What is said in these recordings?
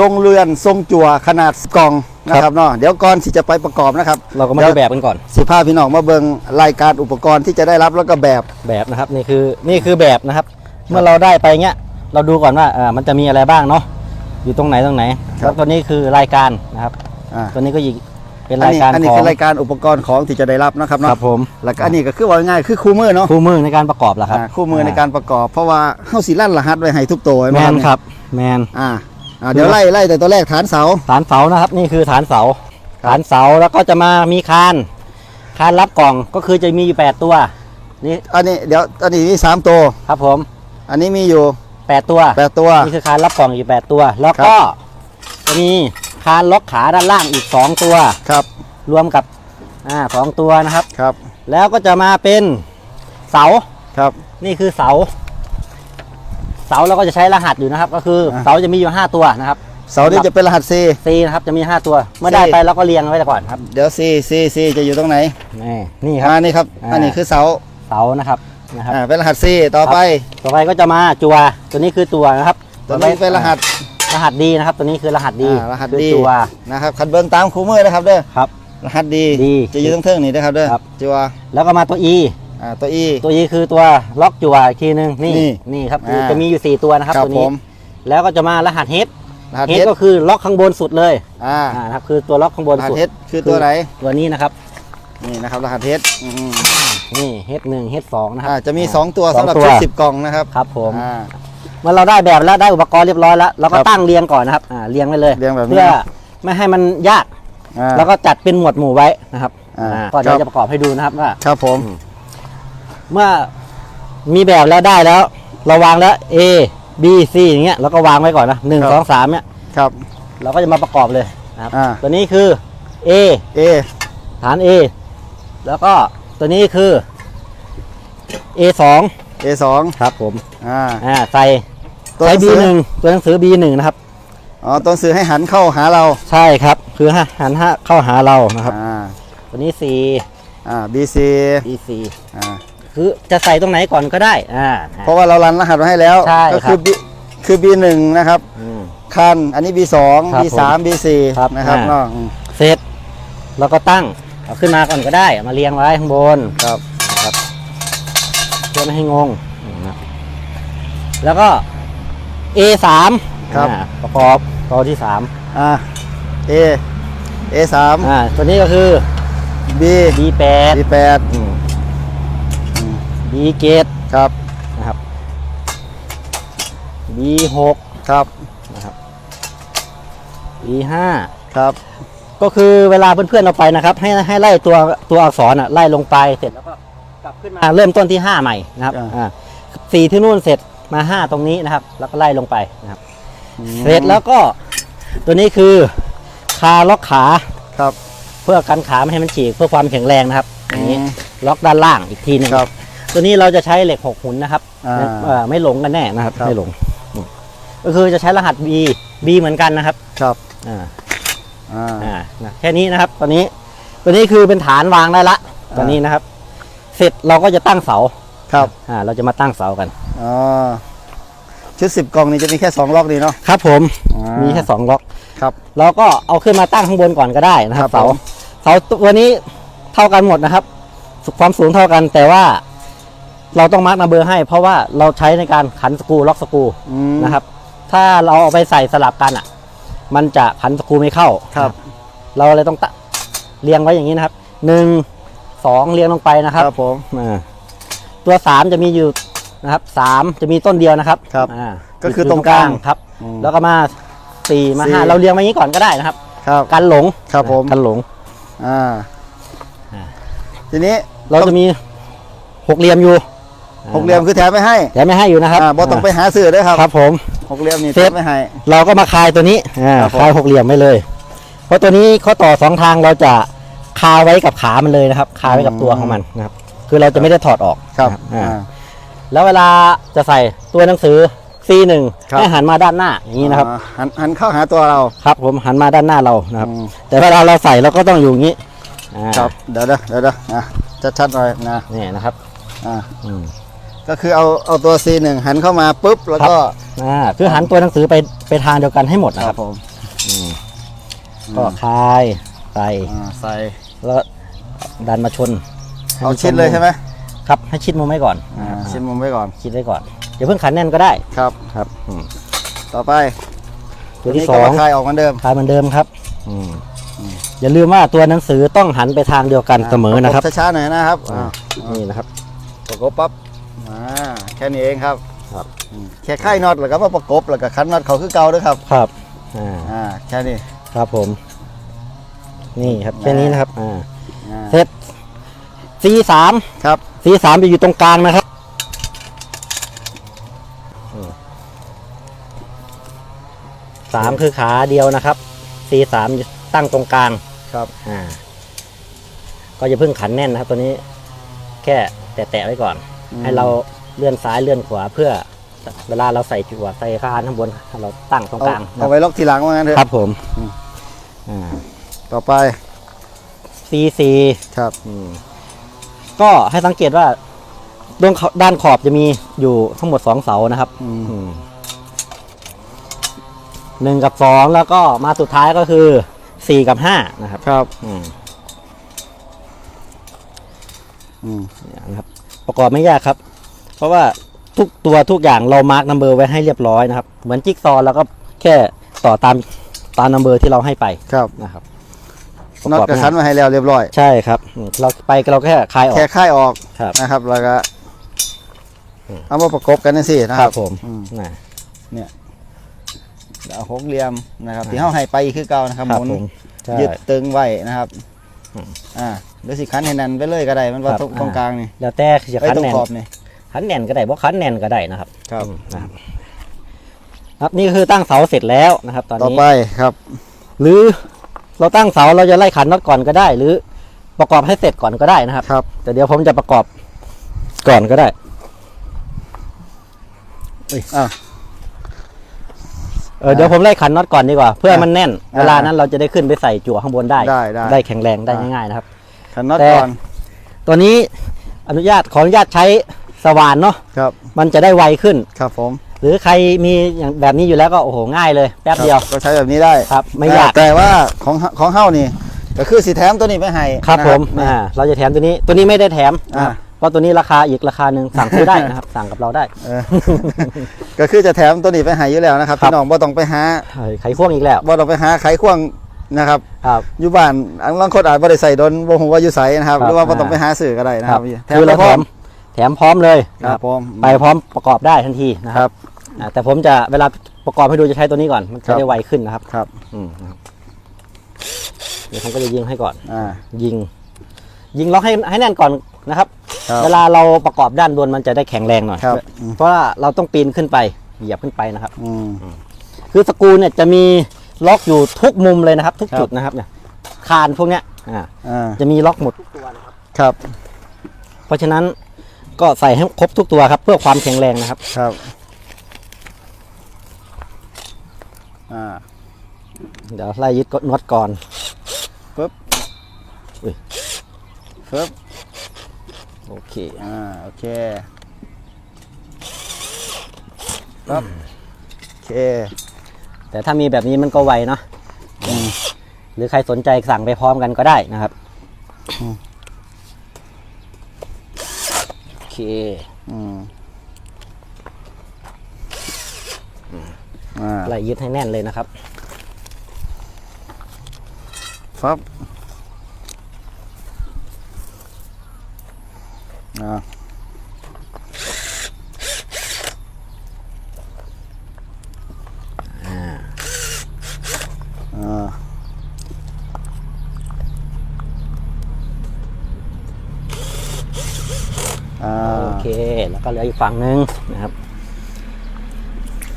ลงเรือนทรงจั่วขนาดกล่องนะครับเนาะเดี๋ยวก่อนที่จะไปประกอบนะครับเราก็มาดี๋ดูยวแบบกันก่อน สิพาพี่น้องมาเบิงรายการอุปกรณ์ที่จะได้รับแล้วก็แบบแบบนะครับนี่คือนี่คือแบบนะครับ เมื่อเราได้ไปเงี้ยเราดูก่อนว่าอ่ามันจะมีอะไรบ้างเนาะอยู่ตรงไหนตรงไหนครับแล้วตัวนี้คือรายการนะครับอ่าตัวนี้ก็อีกเป็นอันรายนี้การอันนี้ของคือรายการอุปกรณ์ของที่จะได้รับนะครับคเนาะรับผมแล้วก็อันนี้ก็คือว่าง่ายๆคือคู่มือเนาะคู่มือในการประกอบเหรอครับอ่าคู่มือในการประกอบ เพราะว่าเฮาสิลั่นรหัสไว้ให้ทุกตัวแมไว้นเนี่ยครับแมนอ่า อ่าเดี๋ยวไล่ไล่แต่ตัวแรกฐานเสา ฐานเสานะครับ นี่คือฐานเสาครับฐานเสาแล้วก็จะมามีคาน คานรับกล่องก็คือจะมีอยู่แปดตัว นี่อันนี้เดี๋ยวอันนี้มีสามตัว ครับผม อันนี้มีอยู่แปดตัวแปดตัว นี่คือคานรับกล่องอยู่แปดตัว แล้วก็จะมีคานล็อกขาด้านล่างอีกสองตัวครับ รวมกับอ่าสองตัวนะครับครับ แล้วก็จะมาเป็นเสาครับ นี่คือเสาเสาเราก็จะใช้รหัสอยู่นะครับ ก็คืออ่าเสาจะมีอยู่ 5 ตัวนะครับ เสานี้จะเป็นรหัส C ซีนะครับจะมี 5 ตัว เมื่อได้สี่ไปเราก็เรียงไว้ก่อนครับ เดี๋ยว C C C จะอยู่ตรงไหน นี่นี่ครับอ่านี่ครับอ่าอันนี้คือเสา เสานะครับนะครับอ่าเป็นรหัส C ต่อไป ต่อไปก็จะมาจัว ตัวนี้คือตัวนะครับ ตัวนี้เป็นรหัส รหัสดีนะครับ ตัวนี้คือรหัสดีอ่ารหัสคือดีจัวนะครับคันเบิ้งตามคู่มือนะครับเด้อ ครับ รหัสดีดีจะอยู่ตรงเทิงนี่นะครับเด้อครับจัว แล้วก็มาตัว E อ่าตัว E ตัว E คือตัวล็อกจัวอีกทีหนึงนี่นี่นี่ครับอ่าจะมีอยู่ 4 ตัวนะครับครับตัวผนี้ ม แล้วก็จะมารหัส H รหัส H H ก็คือล็อกข้างบนสุดเลยอ่าอ่านะครับคือตัวล็อกข้างบนรหัสสุด H คือตัวไหนตัวนี้นะครับนี่นะครับรหัส H อืมนี่ H 1 H 2นะครัอ่าบ จะมี 2 ตัวสองสำหรับตัว ชุด10 กล่องนะครับครับผม อ่า เมื่อเราได้แบบแล้วได้อุปกรณ์เรียบร้อยแล้วเราก็ครับตั้งเรียงก่อนนะครับอ่าเรียงไว้เลยเรียงแบบนี้ เพื่อไม่ให้มันยาก อ่า แล้วก็จัดเป็นหมวดหมู่ไว้นะครับอ่าอ่าก็เดี๋ยวครับจะประกอบให้ดูนะครับว่า ครับผม เมื่อมีแบบแล้วได้แล้ว เราวางแล้ว A B C อย่างเงี้ยแล้วก็วางไว้ก่อนนะหนึ่งครับ สองสามเนี่ยครับ เราก็จะมาประกอบเลยนะครับอ่า ตัวนี้คือ A A ฐาน A แล้วก็ตัวนี้คือ A 2 A 2ครับผมอ่า อ่าใส่ตัวหใส่ นัง B สือ หนึ่งตัวหนังสือ B หนึ่งนะครับ อ๋อตัวหนังสือให้หันเข้าหาเราใช่ครับ คือหันห้าเข้าหาเรานะครับ อ่าตัวนี้ C อ่า B C B C อ่า คือจะใส่ตรงไหนก่อนก็ได้อ่า เพราะว่าเรารันรหัสไว้ให้แล้ว ใช่ก็คือ ครับ B คือ B 1 นะครับ อืม คัน อันนี้ B 2 ครับ B 3 B ครับ4นะครับอ่า เนาะอืมเสร็จเราก็ตั้งเอาขึ้นมาก่อนก็ได้เอามาเรียงไว้ข้างบนครับนะครับเพื่อไม่ให้งงนะแล้วก็ A 3ครับประกอบตัวที่3อ่า A A 3 อ่าตัวนี้ก็คือ B B 8 B 8 อืม B 7ครับนะครับ B 6ครับนะครับ B 5ครับ ก็คือเวลาเพื่อนๆเอาไปนะครับ ให้ให้ไล่ตัวตัวอักษรอะไล่ลงไปเสร็จแล้วก็กลับขึ้นมาเริ่มต้นที่5ใหม่นะครับอ่าอ่าสี่ที่นู่นเสร็จมา5ตรงนี้นะครับ แล้วก็ไล่ลงไปนะครับอืมเสร็จแล้วก็ตัวนี้คือคาล็อกขาครับ เพื่อกันขาไม่ให้มันฉีกเพื่อความแข็งแรงนะครับอย่างนี้อืมล็อกด้านล่างอีกทีหนึงครับ ตัวนี้เราจะใช้เหล็กหกหุ่นนะครับอ่า เอ่อไม่หลงกันแน่นะครับครับ ไม่หลงอืมก็คือจะใช้รหัส B B เหมือนกันนะครับครับอ่าอ่า อ่านะแค่นี้นะครับตอนนี้ตัวนี้คือเป็นฐานวางได้ละตอนนี้นะครับ เสร็จเราก็จะตั้งเสาครับ อ่าเราจะมาตั้งเสากัน อ๋อชุด10กล่องนี้จะมีแค่2ล็อกนี่เนาะครับผมอ่ามีแค่สองล็อก ครับ เราก็เอาขึ้นมาตั้งข้างบนก่อนก็ได้นะคครัรับบเสาผม เสาตัวนี้เท่ากันหมดนะครับสุความสูงเท่ากันแต่ว่า เราต้องมาร์กมาเบอร์ให้ เพราะว่าเราใช้ในการขันสกรูล็อกสกรูอืม นะครับ ถ้าเราเอาไปใส่สลับกันอะ มันจะขันสกรูไม่เข้า ครับ เราเลยต้องตะเรียงไว้อย่างนี้นะครับหนึ่งสองเรียงลงไปนะคครับรับผม อ่าตัวสามจะมีอยู่นะครับสามจะมีต้นเดียวนะครับครับอ่าก็คือตรงกลางครับ อืมแล้วก็มาสี่มาสี่ ห้าเราเรียงไว้อย่างนี้ก่อนก็ได้นะครับครับ กันหลงครับผม กันหลง อ่า อ่า ทีนี้เราจะมีหกเหลี่ยมอยู่ หกเหลี่ยมคือแถมไม่ให้แต่ไม่ให้อยู่นะครับอ่าบ่ต้องไปหาซื้อเด้วยครับครับผมหกเหลี่ยมนี่เสร็แถจมไม่ให้ เราก็มาคลายตัวนี้อ่าครับผมคลายหกเหลี่ยมไว้เลย เพราะตัวนี้เขาต่อสองทางเราจะคาไว้กับขามันเลยนะครับ คาไว้กับตัวของมันนะครับคือเราจะไม่ได้ถอดออกครับนะอ่า อ่า แล้วเวลาจะใส่ตัวหนังสือ C1 ครับ ให้หันมาด้านหน้าอย่างนี้นะครับ อ่าหันหันเข้าหาตัวเราครับผมหันมาด้านหน้าเรานะครับ อืมแต่เวลาเราใส่เราก็ต้องอยู่อย่างนี้อ่าครับเดี๋ยวเดี๋ยวเดี๋ยวเดี๋ยวอะชัดๆหน่อยนะนี่นะครับอ่าอืม ก็คือเอาเอาตัว C1 หันเข้ามาปุ๊บแล้วก็อ่าคือหันตัวหนังสือไปไปทางเดียวกันให้หมดนะคครัรับบผมอืมก็คลายใส่อ่าใส่แล้วก็ดันมาชนให้เอามันชิดเลยใช่ไหมครับให้ชิดมุมไว้ก่อนอ่าชิดมุมไว้ก่อนชิดไว้ก่อนอย่าเพิ่งขันแน่นก็ได้ ครับ ครับอืมต่อไปตัวที่นี้สก็องมาคลายออกเหมือนเดิมคลายเหมือนเดิมครับอืมอย่าลืมว่าตัวหนังสือต้องหันไปทางเดียวกันเสมอนะครับปกช้าๆหน่อยนะครับอ่านี่นะครับ ประกบปั๊บ อ่าแค่นี้เองครับครับ อืมแค่ค่ายน็อตแล้วก็มาประกบแล้วก็คันน็อตเขาคือเก่าด้วยครับครับอ่าอ่าแค่นี้ครับผม นี่ครับแค่นี้นะครับอ่าอ่าเสร็จ C สามครับ C สามจะอยู่ตรงกลางนะครับอืมสามคือขาเดียวนะครับ C สามตั้งตรงกลาง ครับอ่า ก็จะเพิ่งขันแน่นนะครับ ตัวนี้ แค่แตะๆไว้ก่อน ให้เราเลื่อนซ้ายเลื่อนขวาเพื่อเวลาเราใส่จั่วใส่คานข้างบนให้เราตั้งตรงเอากลาง เอาไว้ล็อกทีหลังว่างั้นเถอะครับผมอืมอ่าต่อไป C C ครับอืมก็ให้สังเกตว่าดวงเขาด้านขอบจะมีอยู่ทั้งหมดสองเสานะครับอืมอืมหนึ่งกับสองแล้วก็มาสุดท้ายก็คือสี่กับห้านะครับ ครับ อืมอืมเนี่ยนะครับ ประกอบไม่ยากครับ เพราะว่าทุกตัวทุกอย่างเรามาร์กนัมเบอร์ไว้ให้เรียบร้อยนะครับ เหมือนจิ๊กซอว์แล้วก็แค่ต่อตามตามนัมเบอร์ที่เราให้ไปครับนะครับน็อตกระคันมาให้แล้วเรียบร้อย ใช่ครับอืมเราไปเราแค่คลายออแค่กค่ายออกครับนะครับแล้วก็อืมเอามาประกบกันนั่นสินะคครัรับบผมอืมนะเอาหกเหลี่ยมนะครับที่เฮาให้ไปคือเก่านะครับคหรับมุนผมใช่ยึดตึงไว้นะครับอืมอ่า เดี๋ยวสิคันให้แนันไปเลยก็ได้มันว่าครับตรงตรงอ่ากลางนี่แล้วแต่จะไอ้ยคันตรงแน่นขอบนี่คันแน่นก็ได้เพราะคันแน่นก็ได้นะครับครับอืมนะครับครับนี่ก็คือตั้งเสาเสร็จแล้วนะครับ ตอนต่อนี้ ไปครับหรือเราตั้งเสาเราจะไล่ขันน็อตก่อนก็ได้ หรือประกอบให้เสร็จก่อนก็ได้นะครับ ครับ แต่เดี๋ยวผมจะประกอบก่อนก็ได้อ่าเออเดี๋ยวผมไล่ขันน็อตก่อนดีกว่า เพื่อมันแน่น อ่าเวลานั้นเราจะได้ขึ้นไปใส่จั่วข้างบนได้ได้ได้ได้แข็งแรงได้อ่า ง่ายๆนะครับ คันน็อตแต่ก่อนตัวนี้อนุญาตขออนุญาตใช้สว่านเนาะครับมันจะได้ไวขึ้น ครับผม หรือใครมีอย่างแบบนี้อยู่แล้วก็โอ้โหง่ายเลยแป๊บเดียวครับก็ใช้แบบนี้ได้ครับไม่ยาก แต่แต่ว่าของของเฮานี่ ก็คือสีแถมตัวนี้ไปให้ครับนะผมอ่าเราจะแถมตัวนี้ตัวนี้ไม่ได้แถมอ่า เพราะตัวนี้ราคาอีกราคาหนึ่งสั่งซื้อได้นะครับ สั่งกับเราได้ เออ ก็คือจะแถมตัวนี้ไปให้อยู่แล้วนะครับครับ พี่น้องบ่ต้องไปหาไขควงอีกแล้วบ่ต้องไปหาไขควง นะครับครับอยู่บ้านอันบางคนอาจบ่ได้ใส่โดนบ่ฮู้ว่าอยู่ไสนะครับครับหรือว่าบ่ต้องไปหาซื้อก็ได้นะคครัรับบแถมคือไปเราพร้แถอมมแถมพร้อมเลยคนะรับผมไปพร้อมประกอบได้ทันทีนะคครัรับบอ่าแต่ผมจะเวลาประกอบให้ดูจะใช้ตัวนี้ก่อนมันครัจะบ ได้ไวขึ้นนะครับครับอืมนะครับเดี๋ยวผมก็จะยิงให้ก่อน อ่า ยิง ยิงล็อกให้ให้แน่นก่อนนะครับ ครับเวลาเราประกอบด้านบนมันจะได้แข็งแรงหน่อยครับอืม เพราะว่าเราต้องปีนขึ้นไปเหยียบขึ้นไปนะครับ อืมคือสกรูเนี่ยจะมี ล็อกอยู่ทุกมุมเลยนะครับ ทุกครับจุดนะครับเนี่ยคานพวกเนี้ยอ่าอ่าจะมีล็อกหมดทุกตัวนะครับครับ เพราะฉะนั้นก็ใส่ให้ครบทุกตัวครับ เพื่อความแข็งแรงนะครับ ครับ อ่า เดี๋ยวไล่ยึดน็อตก่อนปึ๊บอุ้ยปึ๊บ โอเค อ่า โอเคปั๊บโอเค แต่ถ้ามีแบบนี้มันก็ไวเนาะหรือใครสนใจสั่งไปพร้อมกันก็ได้นะครับโอเคอืมอ่าไล่ยึดให้แน่นเลยนะครับฟับอ่าอ่าอ่า โอเค แล้วก็เหลืออีกฝั่งหนึงนะครับ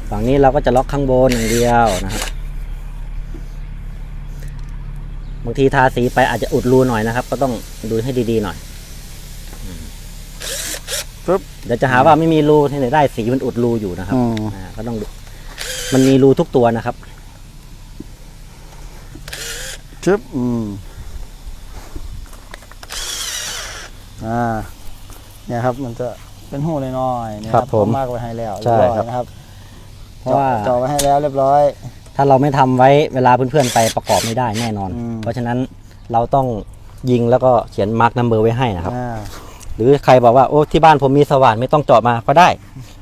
ฝั่งนี้เราก็จะล็อกข้างบนอย่างเดียวนะครับ บางทีทาสีไปอาจจะอุดรูหน่อยนะครับ ก็ต้องดูให้ดีๆหน่อยปึ๊บเดี๋ยวจะหาว่าไม่มีรูที่ไหนได้สีมันอุดรูอยู่นะครับอืมอ่าก็ต้องดูมันมีรูทุกตัวนะครับ ชึบอืมอ่าเนี่ยครับ มันจะเป็นหูน้อยๆเนี่ยครับผมเขามากไว้ให้แล้วใช่เรียบร้อยครับ นะครับเพราะว่าเจาะไว้ให้แล้วเรียบร้อย ถ้าเราไม่ทำไว้เวลาเพื่อนๆไปประกอบไม่ได้แน่นอน อืม เพราะฉะนั้นเราต้องยิงแล้วก็เขียนมาร์กนัมเบอร์ไว้ให้นะครับ อ่าหรือใครบอกว่าโอ้ที่บ้านผมมีสว่านไม่ต้องเจาะมาก็ได้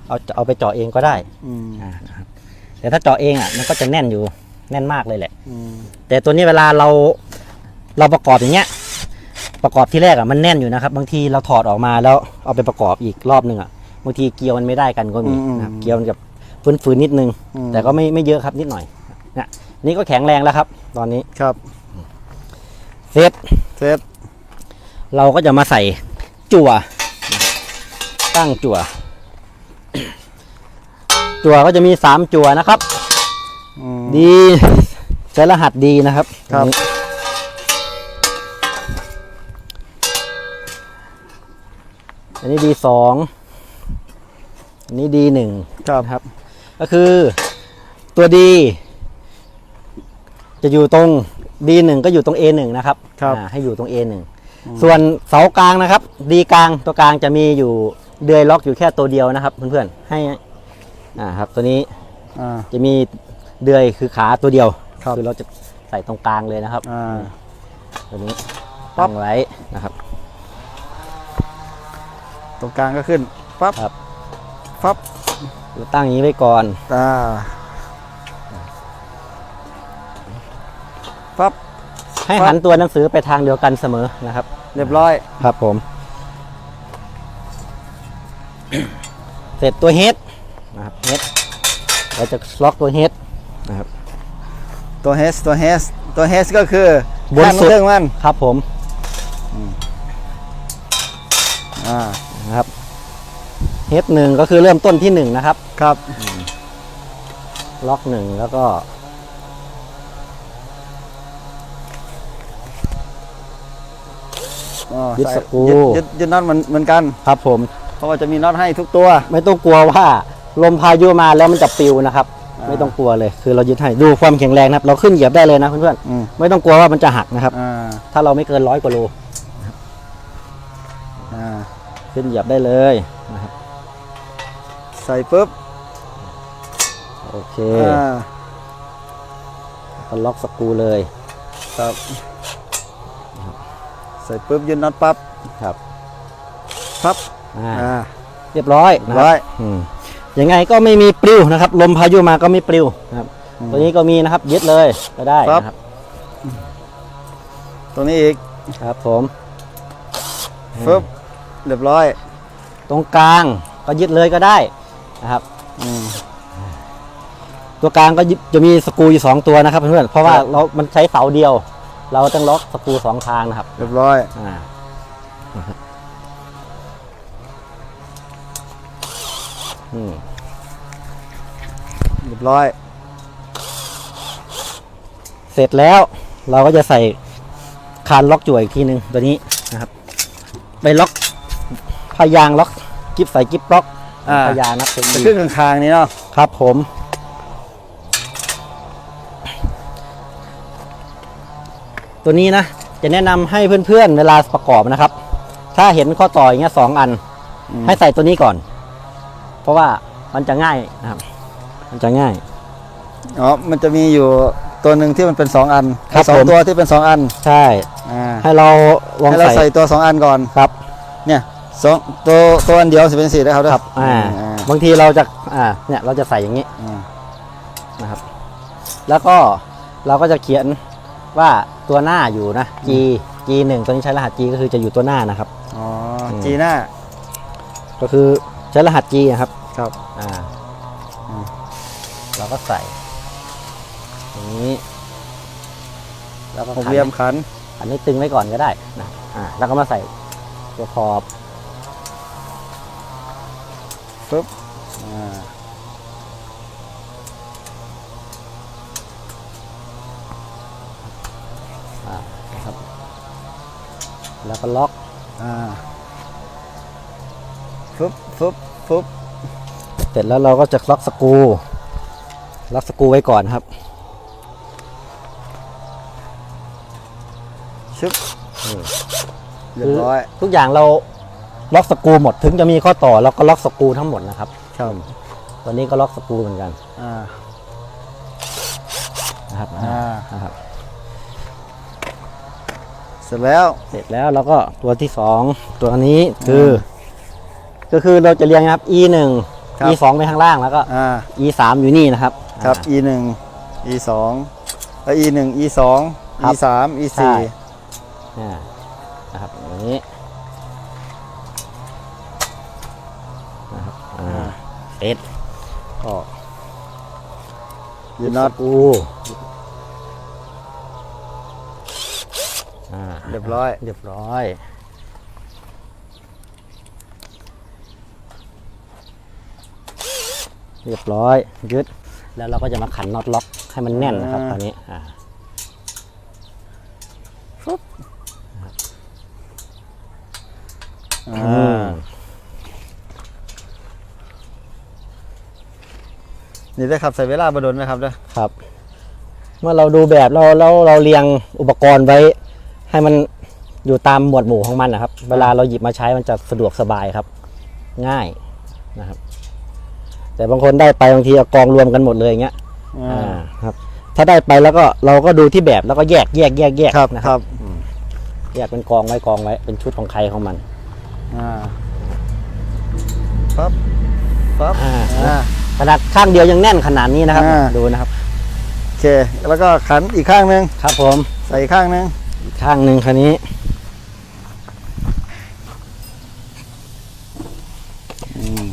เอาเอาไปเจาะเองก็ได้อืมอ่านะครับแต่ถ้าเจาะเองอะมันก็จะแน่นอยู่ แน่นมากเลยแหละอืมแต่ตัวนี้เวลาเราเราประกอบอย่างเงี้ย ประกอบที่แรกอะมันแน่นอยู่นะครับ บางทีเราถอดออกมาแล้วเอาไปประกอบอีกรอบหนึ่งอะบางทีเกลียวมันไม่ได้กันก็มีนะครับเกลียวมันกับฝืนๆนิดนึงอืมแต่ก็ไม่ไม่เยอะครับนิดหน่อยเนี่ยนี่ก็แข็งแรงแล้วครับ ตอนนี้ครับเซตเสร็จเราก็จะมาใส่จั่ว ตั้งจั่ว จั่วก็จะมีสามจั่วนะครับอืม ดีใช้รหัสดีนะครับครับอันนี้อันนี้ดีสองอันนี้ดีหนึ่งครับครับ ก็คือตัวดี จะอยู่ตรง D1 ก็อยู่ตรง A1 นะครับครับอ่าให้อยู่ตรง A1 ส่วนเสากลางนะครับ D กลางตัวกลางจะมีอยู่เดือยล็อกอยู่แค่ตัวเดียวนะครับ เพื่อนๆให้อ่าครับ ตัวนี้อ่าจะมี เดือยคือขาตัวเดียวครับอเราจะใส่ตรงกลางเลยนะครับอ่าตัวนี้ปั๊ตั้บงไว้นะครับ ตรงกลางก็ขึ้นปั๊บครับ ปั๊บเราตั้งอย่างนี้ไว้ก่อนอ่าปั๊บให้ครับหันตัวหนังสือไปทางเดียวกันเสมอนะครับ เรียบร้อยครับผม เสร็จตัวเฮดนะครับเฮดเราจะล็อกตัวเฮด นะครับ ตัวเฮสตัวเฮสตัวเฮสก็คือบนข้างสุดเครื่องมันครับผมอ่านะครับเฮดหนึ่งก็คือเริ่มต้นที่หนึ่งนะครับ ครับล็อกหนึ่งแล้วก็อ๋อยึดใส่สกรูยึดยึดยึดน็อตเหมือนเหมือนกันครับผม เพราะว่าจะมีน็อตให้ทุกตัว ไม่ต้องกลัวว่า ลมพายุมาแล้วมันจะปลิวนะครับอ่า ไม่ต้องกลัวเลย คือเรายึดให้ดูความแข็งแรงนะครับ เราขึ้นเหยียบได้เลยนะเพื่อนอืมๆไม่ต้องกลัวว่ามันจะหักนะครับอ่าถ้าเราไม่เกินร้อยกว่าโลอ่าขึ้นเหยียบได้เลยนะครับ ใส่ปุ๊บโอเคอ่าก็ล็อกสกรูเลยครับใส่ปุ๊บยึดน็อตปั๊บครับปั๊บอ่าอ่าเรียบร้อยนะคร้รัอบยอืม ยังไงก็ไม่มีปลิวนะครับ ลมพายุมาก็ไม่ปลิวนะครับอืมตัวนี้ก็มีนะครับยึดเลยก็ได้ครับนะครับตรงนี้อีกครับผมปุ๊บเรียบร้อย ตรงกลางก็ยึดเลยก็ได้นะครับอืมตัวกลางก็ยึดจะมีสกรูอยู่สองตัวนะครับเพื่อนๆเพราะว่าครับเรา มันใช้เสาเดียว เราต้องล็อกสกรูสองทางนะครับ เรียบร้อยอ่า อืมเรียบร้อย เสร็จแล้วเราก็จะใส่คานล็อกจั่วอีกทีหนึ่งตัวนี้นะครับ ไปล็อกพยางล็อกกิฟใส่กิฟล็อกอ่าพยางนะเป็นจะขึ้นข้างๆนี้เนาะครับผม ตัวนี้นะ จะแนะนำให้เพื่อนๆเวลาประกอบนะครับ ถ้าเห็นข้อต่ออย่างเงี้ยสองอัน ให้ใส่ตัวนี้ก่อน เพราะว่ามันจะง่ายนะครับ มันจะง่าย อ๋อ มันจะมีอยู่ตัวหนึ่งที่มันเป็นสองอันครับสองผม ตัวที่เป็นสองอันใช่ อ่าให้เราลองให้เราใส่ใส่ตัวสองอันก่อน ครับ เนี่ยสองตัวตัวอันเดียวสิเป็นสี่นะครับครับอ่าอ่า บางทีเราจะอ่าเนี่ยเราจะใส่อย่างนี้อ่านะครับ แล้วก็เราก็จะเขียนว่าตัวหน้าอยู่นะ G G หนึ่งตัวนี้ใช้รหัส G ก็คือจะอยู่ตัวหน้านะครับ อ๋ออืมจีน่าก็คือ ใช้รหัส G นะครับ ครับ อ่าอืมเราก็ใส่อย่างนี้แล้วก็หกขันเหลี่ยมขัน อันนี้ตึงไว้ก่อนก็ได้นะอ่าแล้วก็มาใส่ตัวขอบปึ๊บอ่าอ่านะครับ แล้วก็ล็อก อ่าฟึบฟึบ ฟึบเสร็จแล้วเราก็จะล็อกสกรูล็อกสกรูไว้ก่อนครับชึบนี่เรียบร้อย ทุกอย่างเราล็อกสกรูหมดถึงจะมีข้อต่อแล้วก็ล็อกสกรูทั้งหมดนะครับครับตัวนี้ก็ล็อกสกรูเหมือนกันอ่านะครับอ่านะครับเสร็จแล้วเสร็จแล้วเราก็ตัวที่สองตัวนี้คือ ก็คือเราจะเรียงนะครับ e หนึ่ง ครับ e สองไปข้างล่างแล้วก็ อ่า e สามอยู่นี่นะครับครับ อ่า e หนึ่ง e สองแล้ว e หนึ่ง e สอง ครั e บสาม e ใช่ สี่อ่านะครับอย่างนี้นะครับอ่าเสร็จก็ยูน็อตสกรูอ่าเรียบร้อย เรียบร้อย เรียบร้อยยึด แล้วเราก็จะมาขันน็อตล็อกให้มันแน่นนะครับอ่าคราวนี้อ่าอ่อืามนี่ได้อครับใส่เวลาบดลนะครับเด้อครับ เมื่อเราดูแบบเราเราเราเรียงอุปกรณ์ไว้ ให้มันอยู่ตามหมวดหมู่ของมันนะครับ เวลาเราหยิบมาใช้มันจะสะดวกสบายครับ ง่ายนะครับ แต่บางคนได้ไปบางทีเอากองรวมกันหมดเลยอย่างเงี้ยอ่าอ่าครับ ถ้าได้ไปแล้วก็เราก็ดูที่แบบแล้วก็แยกแยกแยกแยกครับนะคครัรับบแยกเป็นกองไว้กองไว้ เป็นชุดของใครของมันอ่าปั๊บปั๊บอ่าอ่าขนาดข้างเดียวยังแน่นขนาดนี้นะครับอ่าดูนะครับโอเค แล้วก็ขันอีกข้างหนึงครับผมใส่อีกข้างหนึงอีกข้างหนึ่งคันนี้ อืม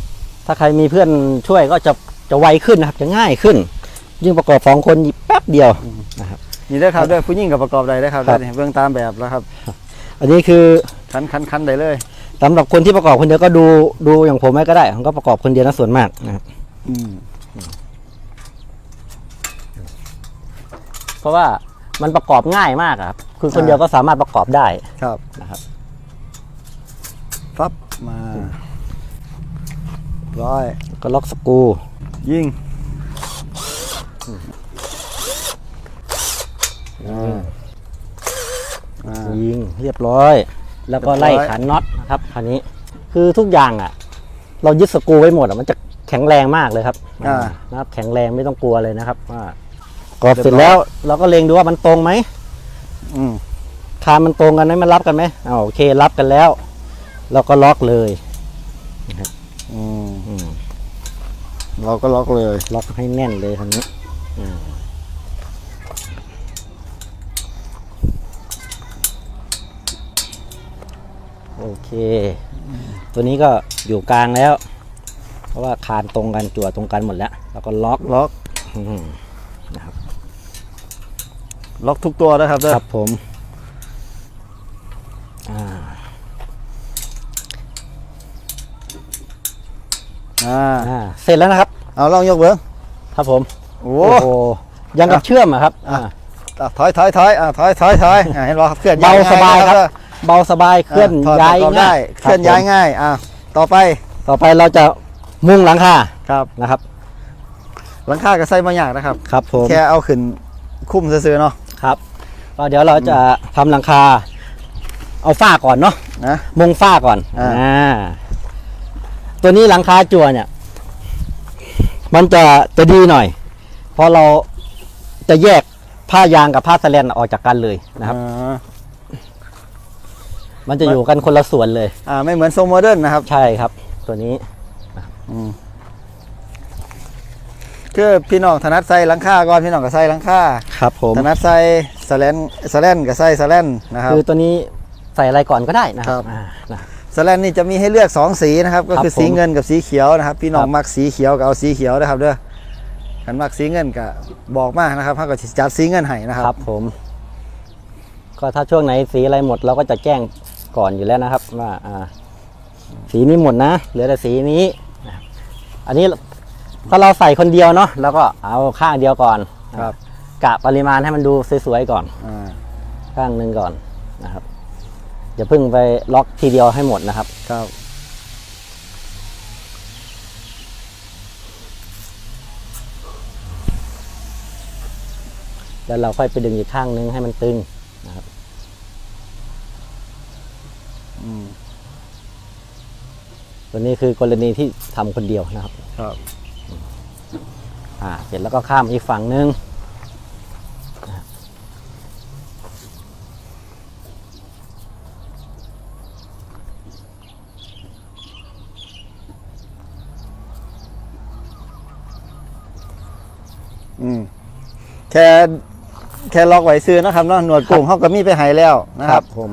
ถ้าใครมีเพื่อนช่วยก็จะจะไวขึ้นนะครับ จะง่ายขึ้น ยิ่งประกอบสองคนหยิบแป๊บเดียวนะครับนี่ได้อครับด้วยผู้หญิงกับประกอบใดได้อครับครับได้อเบื้องตามแบบแล้วครับ อันนี้คือคันคันคันได้เลยสำหรับคนที่ประกอบคนเดียวก็ดูดูอย่างผมไม่ก็ได้ผมก็ประกอบคนเดียวนะส่วนมากนะครับอืมเพราะว่ามันประกอบง่ายมากอะครับ คือคนเดียวก็สามารถประกอบได้ครับนะครับปั๊บมา ร้อยก็ล็อกสกรูยิงอ่าอ่ายิงเรียบร้อย แล้วก็ไล่เรียบร้อยขันน็อตนะครับคันนี้คือทุกอย่างอะ เรายึดสกรูไว้หมดอะมันจะแข็งแรงมากเลยครับอ่านะครับ แข็งแรงไม่ต้องกลัวเลยนะครับว่าก็เสร็จแล้วเราก็เล็งดูว่ามันตรงไหมอืมคานมันตรงกันไหมมันรับกันไหมอ่าโอเครับกันแล้ว เราก็ล็อกเลย อืมอืมเราก็ล็อกเลย ล็อกให้แน่นเลยคันนี้อืมโอเค ตัวนี้ก็อยู่กลางแล้ว เพราะว่าคานตรงกันจั่วตรงกันหมดแล้ว แล้วก็ล็อกล็อกอืมล็อกทุกตัวนะครับเด้อครับผม อ่าอ่าเสร็จแล้วนะครับ เอาลองยกเบิ้งครับผม โอ้โอ้โหยังกับเชื่อมอะครับอ่าอะถอยถอยถอยอะถอยถอยถอยอะเห็นบ่ครับเคลื่อนย้เบาสบายครับง่เบาสบายเคลื่อนถอดย้ายประกอบง่าได้ยเคลื่อนย้ายครับผมง่ายอะต่อไปต่อไปเราจะมุ่งหลังคาครับนะครับ หลังคากับไส้บางอย่างนะครับ ครับผมแค่เอาขึ้นคุ้มซื่อๆเนาะครับก็เดี๋ยวเราจะทำหลังคา เอาฝ้าก่อนเนาะนะมุงฝ้าก่อนอ่าอ่า ตัวนี้หลังคาจั่วเนี่ย มันจะจะดีหน่อย เพราะเราจะแยกผ้ายางกับผ้าสแลนออกจากกันเลยนะครับ อ่ามันจะอยู่กันคนละส่วนเลย อ่าไม่เหมือนทรงโมเดิร์นนะครับใช่ครับ ตัวนี้อืมคือพี่น้องถนัดใส่หลังคาก่อนพี่น้องก็ใส่หลังคาครับผม ถนัดใส่สแลนสแลนก็ใส่สแลนนะครับ คือตัวนี้ใส่อะไรก่อนก็ได้นะคครัรับบอ่านะ สแลนนี่จะมีให้เลือก 2 สีนะครับ ก็คือครับผมสีเงินกับสีเขียวนะครับ พี่น้องครับมักสีเขียวก็เอาสีเขียวนะครับเด้อขันมักสีเงินก็บอกมานะครับเขาก็สิจัดสีเงินให้นะคครัรับบผม ก็ถ้าช่วงไหนสีอะไรหมดเราก็จะแจ้งก่อนอยู่แล้วนะครับ ว่าอ่า สีนี้หมดนะเหลือแต่สีนี้นะครับอันนี้ถ้าเราใส่คนเดียวเนาะเราก็เอาข้างเดียวก่อนครับกะปริมาณให้มันดูสวยๆก่อนอ่าข้างหนึ่งก่อนนะครับ อย่าเพิ่งไปล็อกทีเดียวให้หมดนะครับครับแล้วเราค่อยไปดึงอีกข้างนึงให้มันตึงอืมตัวนี้คือกรณีที่ทำคนเดียวนะครับ ครับ อ่า เสร็จแล้วก็ข้ามอีกฝั่งนึง อืมแค่แค่ล็อกไว้ซื้อนะครับเนาะหนวดกุ้งเขาก็มีไปใหายแล้วนะครับผม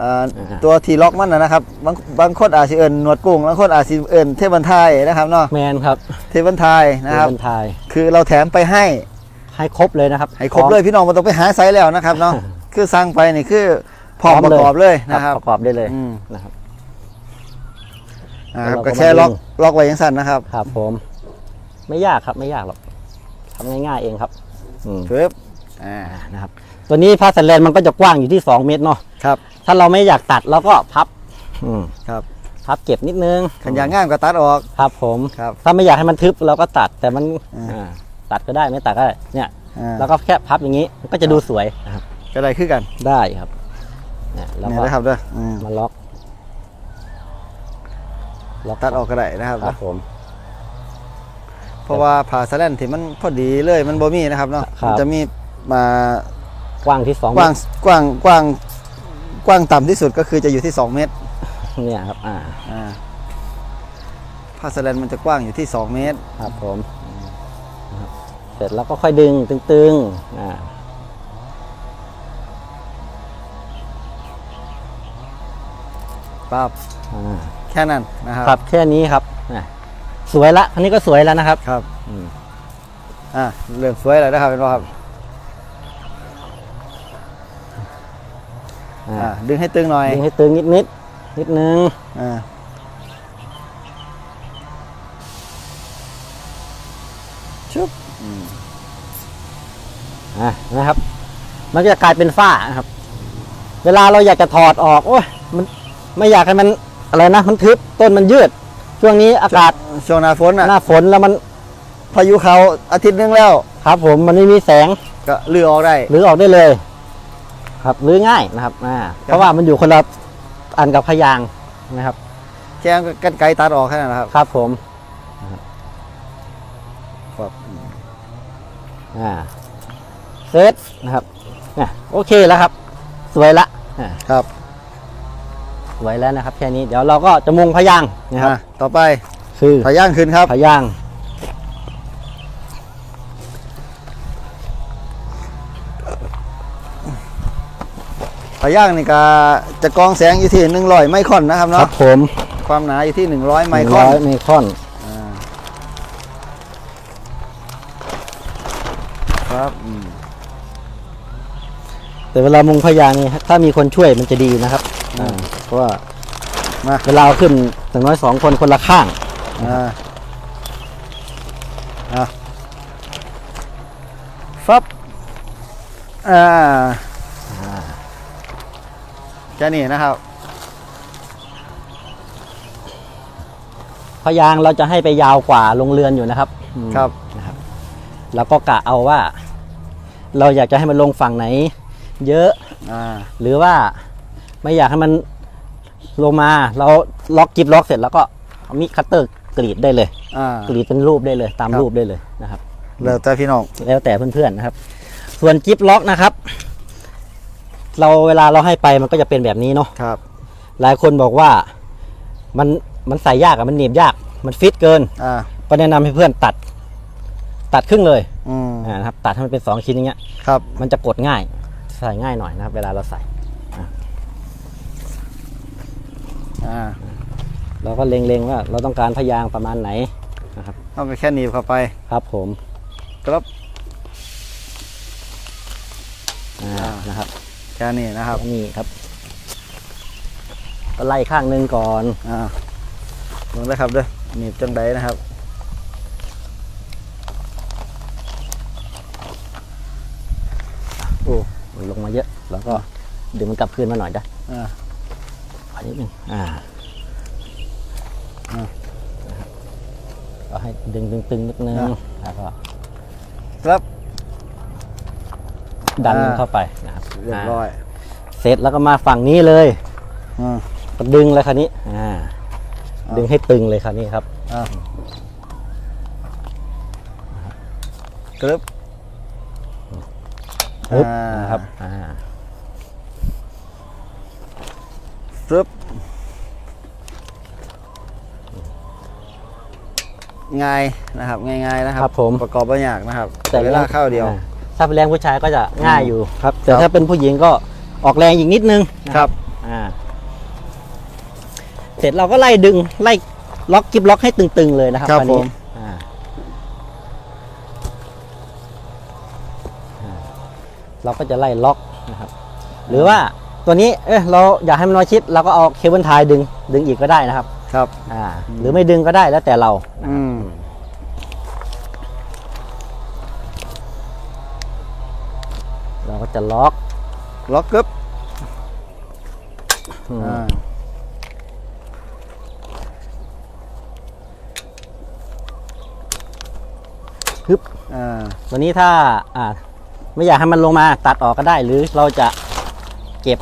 อ่าอ่าตัวที่ล็อกมันนะนะครับบางบางคนอาจสิเอิญหนวดกุ้งบางคนอาจสิเอิญเทพบันทายนะครับเนาะแมนครับเทพบันทายนะครับ เป็นทายคือเราแถมไปให้ ให้ครบเลยนะครับให้ครบเลยพี่น้องไมันต้องไปหาไซส์แล้วนะครับเนาะ คือสั่งไปนี่คือพร้อมประกอบเลยนะครับประกอบได้เลยอืมนะครับอ่าครับแล้วเราก็ก็แค่ล็อกมาดึงล็อกไว้ยังสั้นนะครับ ครับผม ไม่ยากครับไม่ยากหรอก ทำง่ายๆเองครับอืมปึ๊บอ่าอ่านะครับ ตัวนี้ผ้าสแลนมันก็จะกว้างอยู่ที่ 2 เมตรเนาะครับถ้าเราไม่อยากตัดเราก็พับอืมครับพับเก็บนิดนึงขันยางง่ามก็ตัดออก ครับผมครับถ้าไม่อยากให้มันทึบเราก็ตัดแต่มันอ่า อ่าตัดก็ได้ไม่ตัดก็ได้เนี่ยอ่าแล้วก็แค่พับอย่างนี้มันก็จะดูสวยนะครับก็ได้คือกันได้ครับเนี่ยแล้วเนี่ยก็นะครับเด้ออืมมาล็อกล็อกตัดออกก็ได้นะครับครับผม เพราะว่าผ่าสแลนที่มันพอดีเลยมันบ่มีนะครับเนาะครับ มันจะมีมากว้างที่สองกว้างกว้างกว้างกว้างต่ำที่สุดก็คือจะอยู่ที่ 2 เมตรเนี่ยครับอ่าอ่าผ่าสแลนมันจะกว้างอยู่ที่ 2 เมตร ครับผมนะครับเสร็จแล้วก็ค่อยดึงตึงๆอ่าปั๊บอ่าแค่นั้นนะครับ ครับแค่นี้ครับอะ สวยละอันนี้ก็สวยแล้วนะครับ ครับอืมอ่าเริ่มสวยแล้วนะครับเป็นว่าครับอ่าอ่าดึงให้ตึงหน่อยดึงให้ตึงนิดนิดๆนิดนึงอ่าชุบอะนะครับ มันก็จะกลายเป็นฝ้านะครับ เวลาเราอยากจะถอดออกโอ้ยมันไม่อยากให้มันอะไรนะ มันทึบต้นมันยืด ช่วงนี้อากาศช่วงหน้าฝนอะหน้าฝนแล้วมันพายุเขาอาทิตย์หนึงแล้ว ครับ ผมมันไม่มีแสงก็ลือออกได้หรือออกได้เลย ครับหรือง่ายนะครับอ่าเพราะว่ามันอยู่คนละอันกับพยางค์นะครับแค่กันไกรตัดออกแค่นั้นแหละครับ ครับผมครับอ่าเซตนะครับเนี่ยโอเคแล้วครับ สวยละอ่าครับ สวยแล้วนะครับแค่นี้เดี๋ยวเราก็จะมุงพยางค์นะครับอะต่อไปคือพาย่างขึ้นครับ พยางค์พาย่างนี่ก็จะกรองแสงอยู่ที่หนึ่งร้อยไมครอนนะครับคเนาะรับผมความหนาอยู่ที่หนึ่งร้อยไมครร้ออนยไมครอน แต่เวลามุงพยางค์นี่ถ้ามีคนช่วยมันจะดีนะครับอ่าเพราะว่ามา เวลาเอาขึ้นอย่างน้อยสองคนคนละข้าง อ่าอะฟับอ่าแค่นี้นะครับ พยางค์เราจะให้ไปยาวกว่าโรงเรือนอยู่นะครับอืมครับ นะครับ แล้วก็กะเอาว่า เราอยากจะให้มันลงฝั่งไหน เยอะ อ่า หรือว่าไม่อยากให้มันลงมา เราล็อกกิฟล็อกเสร็จแล้วก็เอามีดคัตเตอร์กรีดได้เลย อ่า กรีดเป็นรูปได้เลย ตามครับ รูปได้เลยนะครับ แล้วแต่พี่น้อง แล้วแต่เพื่อนๆนะครับ ส่วนกิฟล็อกนะครับ เราเวลาเราให้ไปมันก็จะเป็นแบบนี้เนาะ ครับ หลายคนบอกว่ามันมันใส่ยากอะมันเหนีบยาก มันฟิตเกิน อ่า ก็แนะนำให้เพื่อนตัด ตัดครึ่งเลยอืม อ่านะครับ ตัดให้มันเป็นสองชิ้นอย่างเงี้ย ครับ มันจะกดง่าย ใส่ง่ายหน่อยนะครับ เวลาเราใส่อ่าเราก็เล็งๆว่าเราต้องการพยางค์ประมาณไหนนะครับเอาไปแค่หนีบเข้าไปครับผมครับอ่าอ่านนะครับแค่นี้นะครับนี่ครับก็ไล่ข้างหนึ่งก่อนอ่าลงได้ครับเด้อหนีบจังไดนะครับ โอ้ ลงมาเยอะ แล้วก็ดึงมันกลับคืนมาหน่อยจ้ะอ่าอันนี้นึงอ่าอ่านะครับก็ให้ดึงตึงๆนิดนึงอ่าแล้วก็ครับ ดันมันอ่าเข้าไปนะครับเรียบร้อยาเสร็จแล้วก็มาฝั่งนี้เลยอ่าก็ดึงเลยคันนี้อ่าดึงให้ตึงเลยครับนี่ครับอะกรึบปึ๊บอ่านะครับอ่า ฟรึบ ง่ายนะครับ ง่ายๆนะครับ ครับผมประกอบไม่ยากนะครับ แต่เวลาเข้าเดียวอ่ถ้าเป็นแรงผู้ชายก็จะง่ายอยู่ครับ แต่ครับถ้าเป็นผู้หญิงก็ออกแรงอีกนิดนึงนะครับอ่าเสร็จเราก็ไล่ดึงไล่ล็อกกิบล็อกให้ตึงๆเลยนะครับครับอันนี้ผมอ่าอ่าเราก็จะไล่ล็อกนะครับ หรือว่าตัวนี้เออเราอยากให้มันน้อยชิดเราก็เอาเคเบิลไทยดึงดึงอีกก็ได้นะครับ ครับอ่าหรือไม่ดึงก็ได้แล้วแต่เราอืมเราก็จะล็อกล็อกกรึบอืมอ่าฮึบอ่าตัวนี้ถ้าอ่าไม่อยากให้มันลงมาตัดออกก็ได้ หรือเราจะเก็บ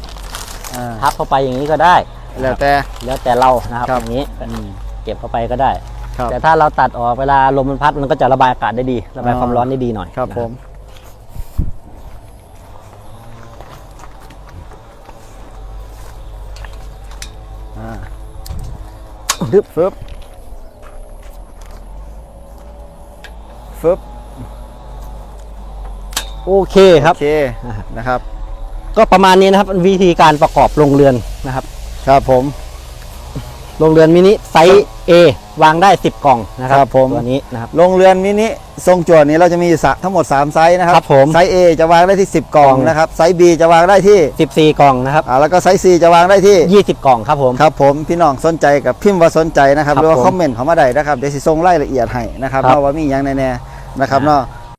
อ่า ทับเข้าไปอย่างนี้ก็ได้ แล้วแต่ แล้วแต่เรานะครับครับอย่างนี้อืม เก็บเข้าไปก็ได้ ครับ แต่ถ้าเราตัดออกเวลาลมมันพัดมันก็จะระบายอากาศได้ดี ระบายอ่าความร้อนได้ดีหน่อยครับนะผม อ่าฮึบฟึบฟึบโอเคครับ โอเคนะครับ ก็ประมาณนี้นะครับวิธีการประกอบโรงเรือนนะครับ ครับผมโรงเรือนมินิไซส์ A วางได้ 10 กล่องนะครัครับผม ตัวนี้นะครับ โรงเรือนมินิทรงจวนนี้เราจะมีสะทั้งหมด 3 ไซส์นะครับครับผมไซส์ A จะวางได้ที่ 10 กล่องกล่อง นะครับไซส์ B จะวางได้ที่14 กล่องนะครับอ่าแล้วก็ไซส์ C จะวางได้ที่20 กล่องครับผม ครับผมพี่น้องสนใจกับพิมพ์ว่าสนใจนะครับครับหรือว่าผมคอมเมนต์เข้ามาได้นะครับเดี๋ยวสิส่งรายละเอียดให้นะครับครับเนาะว่ามีอย่างแน่ๆนะครับอ่าเนาะ